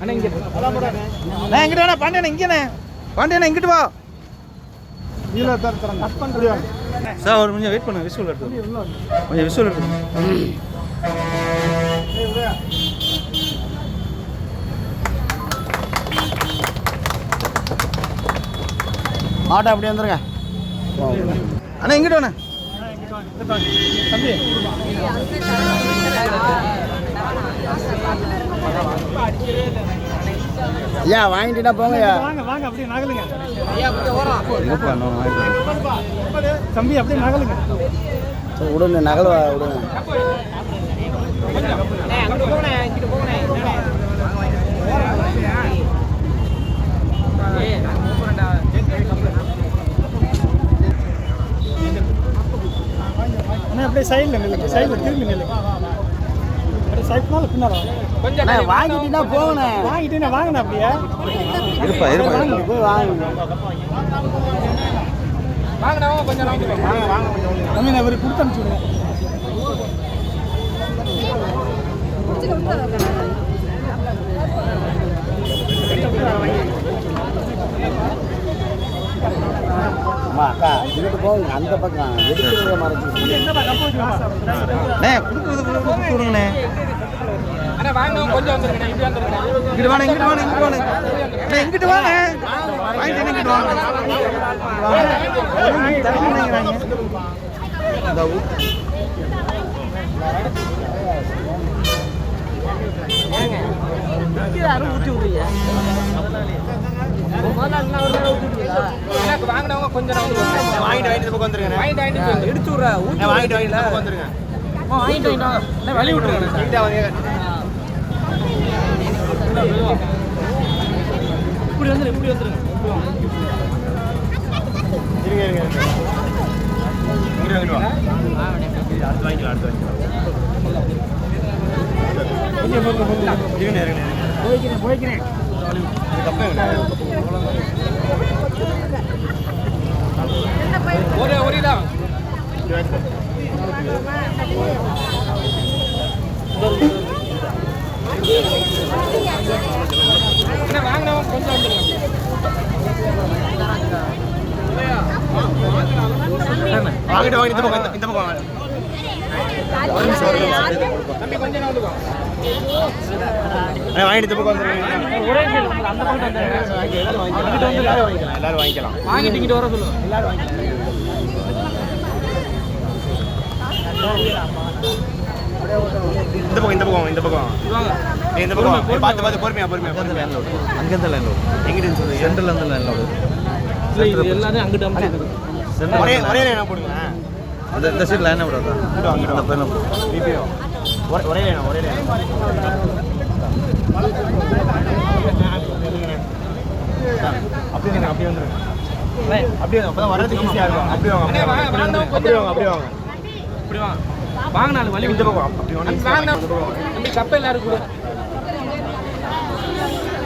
அண்ணா இங்கிட்டு வேணா பாண்டியண்ணா இங்கேண்ணே பாண்டியண்ணா இங்கிட்டு வா சார் ஒரு கொஞ்சம் வெயிட் பண்ணு விசுவல் எடுத்து கொஞ்சம் விசுவல் எடுத்து ஆட்டோ அப்படி வந்துருங்க. அண்ணா இங்கிட்டு வேணா ஐயா வாங்கிட்டீங்கன்னா போங்க ஐயா வாங்க வாங்க அப்படியே நகலுங்க. வாங்கிக்கிறேன். தம்பி அப்படியே நகலுங்க. விடுங்க நகல் வா- விடுங்க அப்படியே சைடில் நில்லுங்க. சைடில் திரும்பி நில்லுங்க. அப்படியே சைட்னால வாங்க. அண்ணா, வாங்கிட்டீங்கன்னா போங்கண்ணே. வாங்கிட்டீங்கன்னா வாங்கண்ணா அப்படியே. இருப்பா இருப்பா வாங்க, போய் வாங்குங்க தம்பி நான் இவருக்கு கொடுத்து அனுப்பிச்சு விடுங்க அம்மா அக்கா இங்கிட்டு போங்க அந்த பக்கம். எடுக்கிறத மறைச்சு கொடுக்குறது கொடுத்து விடுங்கண்ணே. இங்கிட்டு வாங்க இங்கிட்டு வாங்க இங்கிட்டு வாங்க இங்கிட்டு வாங்க வாங்கிட்டு இங்கிட்டு வாங்க. வாங்க. தர மாட்டேங்கிறாங்க. இந்த ஊ- வாங்கிட்டு வாங்கிட்டு வாங்கிட்டு வாங்கிட்டு எடுத்து விட்றா வாங்கிட்டு வாங்கிட்டு வாங்கிட்டு வாங்கிட்டு வழி விட்டுருங்க இப்படி வந்துரு இப்படி வந்துருங்க இருங்க இருங்க இங்கிட்டு வாங்கிட்டு வா அடுத்து வாங்கிக்கலாம் அடுத்து வாங்கிக்கலாம் இருங்க போய்க்கிறேன் போய்க்கிறேன் வாங்கிட்டு வாங்கிட்டு இந்த பக்கம் இந்த பக்கம் வாங்க. அண்ணா, வாங்கிட்டு இந்த பக்கம் அந்த பக்கம் வந்துருங்க. எல்லாரும் வாங்கிக்கலாம் எல்லாரும் வாங்கிக்கலாம் வாங்கிட்டு இங்கிட்டு வர சொல்லுங்க. இந்த பக்கம் இந்த பக்கம் இந்த பக்கம். இந்த பக்கம் பார்த்து பார்த்து பொறுமையா பொறுமையா பொறுமையா. லைன் லோடு அங்கேருந்து லைன் லோடு எங்கிட்டு சொல்லுங்க சென்ட்ரல் இருந்து லைன் லோடு இது எல்லாத்தையும் அங்கிட்டு அமுச்சு ஒரே ஒரே லைனா போடுங்க. இந்த இந்த சைடு லைனை விடாதா. வாங்க. பையனை பிபிஓ ஒரே ஒரே லைனா ஒரே லைனா அப்படி வந்துருங்க அப்படி வந்துருங்க. அப்படியே வாங்க, அப்பதான் வர்றதுக்கு ஈஸியா இருக்கும். அப்படி வாங்க அப்படியே வாங்க அப்படி வாங்க அப்படி வாங்க இப்படி வாங்க. வாங்க இந்த பக்கம் அப்படி வாங்க. வாங்க. கப்ப எல்லாரும் கூட.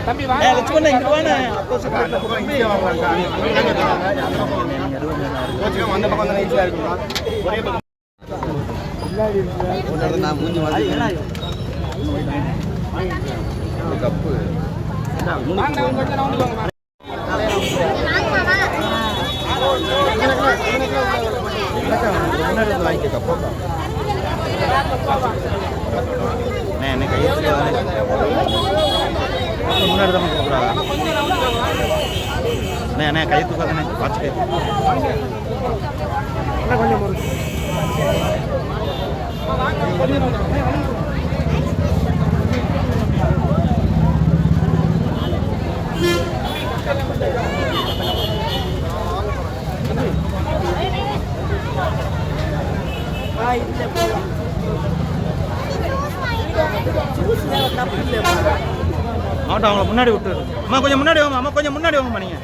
தம்பி வாங்க. ஏய் லட்சுமணன் இங்கிட்டு வாண்ணே. அந்த பக்கம் வாங்க கோச்சுக்காம அந்த பக்கம் தானே ஈஸியா இருக்குங்களா ஒரே பக்கம் நான் மூஞ்சி மாதிரி கப்பு. வாங்க கொஞ்சம் என்ன கை முன்னாடி தான் கூப்பிட்றாங்க அண்ணே அண்ணே கை தூக்காதண்ணே. வாட்ச் கை மாவட்டம் அவங்கள முன்னாடி விட்டு அம்மா கொஞ்சம் முன்னாடி வாங்க அம்மா கொஞ்சம் முன்னாடி வாங்கம்மா நீங்கள்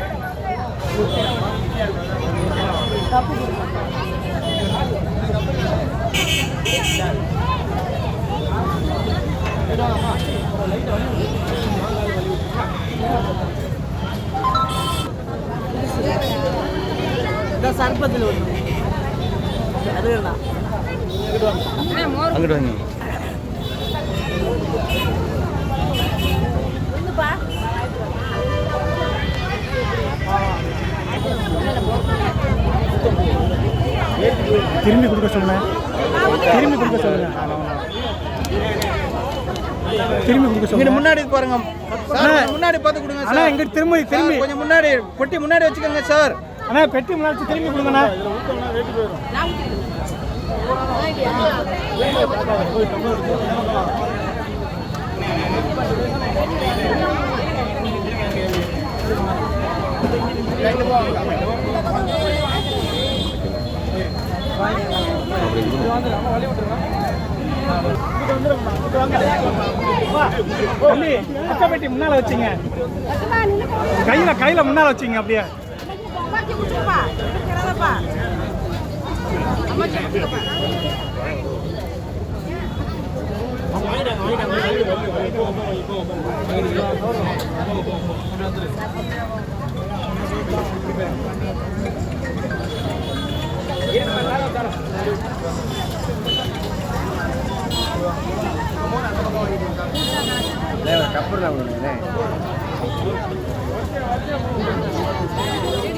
சர்பத்தில் ஒன்று அங்கிட்டு வாங்க திரும்பி கொடுக்க சொல்லுங்க திரும்பி கொடுக்க சொல்லுங்க திரும்பி கொடுக்க சொல்லுங்க முன்னாடி பாருங்க முன்னாடி பார்த்து கொடுங்க அண்ணா சார் இங்க திரும்பி திரும்பி கொஞ்சம் முன்னாடி பொட்டி முன்னாடி வச்சுக்கோங்க சார் அண்ணா பெட்டி முன்னாடி திரும்பி கொடுங்கண்ணா. அக்கா பெட்டி முன்னால வச்சுங்க. lagi ujung pak kira apa pak Ya, kapur lah ini. Ini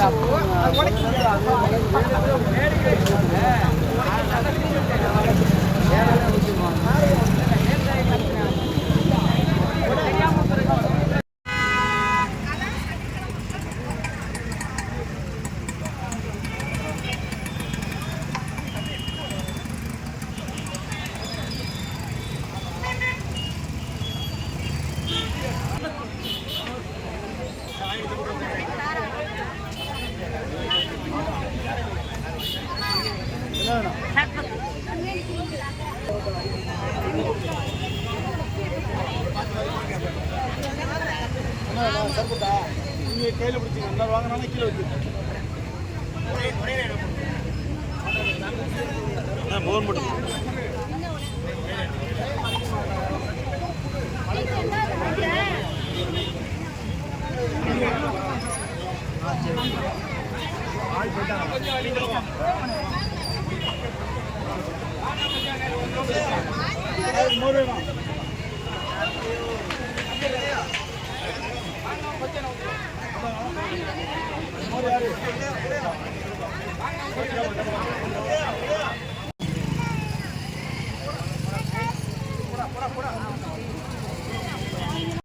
Tá bom. கையில கையில முன்னால வச்சுங்க அப்படியே போட்டு